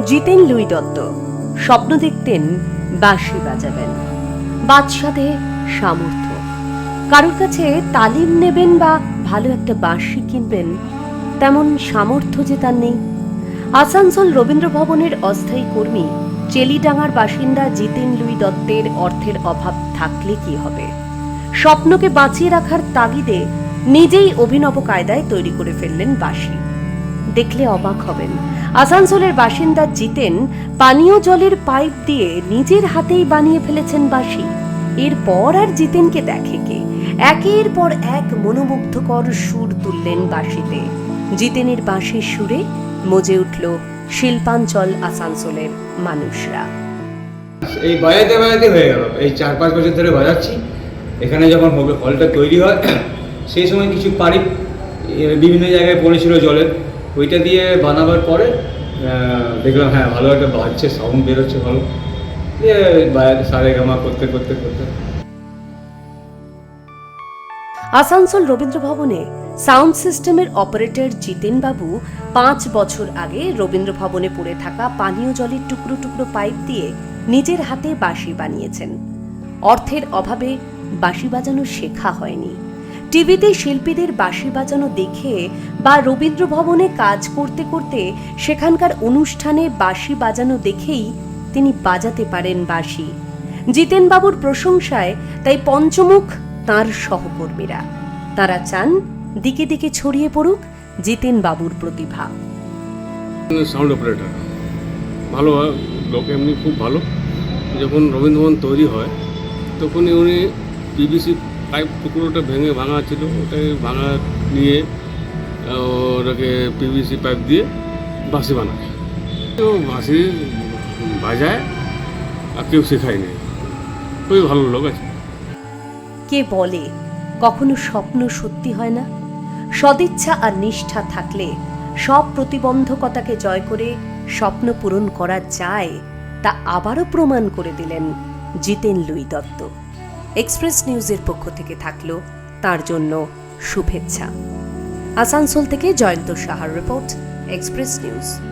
জিতেন Luis Dutta. স্বপ্ন দেখতেন বাঁশি বাজাবেন। বাদশাদে সামর্থ্য। কারোর কাছে তালিম নেবেন বা ভালো একটা বাঁশি কিনবেন, তেমন সামর্থ্য যে তার নেই। আসানসোল রবীন্দ্র ভবনের অস্থায়ী কর্মী চেলিডাঙ্গার বাসিন্দা জিতেন লুই দত্তের অর্থের অভাব থাকলে কি হবে? স্বপ্নকে বাঁচিয়ে রাখার তাগিদে নিজেই অভিনব কায়দায় তৈরি করে ফেললেন বাঁশি। দেখলে অবাক হবেন। আসানসোলের বাসিন্দা জিতেন পানীয় জলের পাইপ দিয়ে নিজের হাতেই বানিয়ে ফেলেছেন বাঁশি। এরপর আর জিতেনকে দেখে কে? একের পর এক মনোমুগ্ধকর সুর তুললেন বাঁশিতে। জিতেনের বাঁশির সুরে মজে উঠল শিল্পাঞ্চল আসানসোলের মানুষরা। এই বাজাতে বাজাতে হয়ে গেল। এই চার পাঁচ বছর ধরে বাজাচ্ছি। এখানে যখন হলটা তৈরি হয় সেই সময় কিছু পারিপ এ, বিভিন্ন জায়গায় পড়েছিল জলের। ওইটা দিয়ে বানাবার পরে দেখলাম হ্যাঁ ভালো একটা বাজছে সাউন্ড বেরোচ্ছে ভালো। দিয়ে বাজাতে সারে গামা করতে করতে করতে। আসানসোল রবীন্দ্র ভবনে সাউন্ড সিস্টেমের অপারেটর জিতেন বাবু পাঁচ বছর আগে রবীন্দ্র ভবনে পড়ে থাকা পানীয় জলের টুকরো টুকরো পাইপ দিয়ে নিজের হাতে বাঁশি বানিয়েছেন। অর্থের অভাবে বাঁশি বাজানো শেখা হয়নি। টিভিতে শিল্পীদের বাঁশি বাজানো দেখে বা রবীন্দ্র ভবনে কাজ করতে করতে সেখানকার অনুষ্ঠানে বাঁশি বাজানো দেখেই তিনি বাজাতে পারেন বাঁশি। জিতেনবাবুর প্রশংসায় তাই পঞ্চমুখ তার সহকর্মীরা। তারা চান দিকে দিকে ছড়িয়ে পড়ুক জিতেন বাবুর প্রতিভা। সাউন্ড ভালো লোক এমনি খুব ভালো। যখন রবীন্দ্রভবন তৈরি হয়, তখনই উনি পিভিসি পাইপ টুকরোটা ভেঙে ভাঙা ছিল ওটাই ভাঙা নিয়ে ওটাকে পিভিসি পাইপ দিয়ে বাঁশি বানায়। তো বাঁশি বাজায় আর কেউ শেখায়নি। খুবই ভালো লোক আছে। কে বলে, কখনো স্বপ্ন সত্যি হয় না? সদিচ্ছা আর নিষ্ঠা থাকলে সব প্রতিবন্ধকতাকে জয় করে স্বপ্ন পূরণ করা যায়, তা আবারও প্রমাণ করে দিলেন জিতেন লুই দত্ত। এক্সপ্রেস নিউজের পক্ষ থেকে থাকল তার জন্য শুভেচ্ছা। আসানসোল থেকে জয়ন্ত সাহার রিপোর্ট, এক্সপ্রেস নিউজ।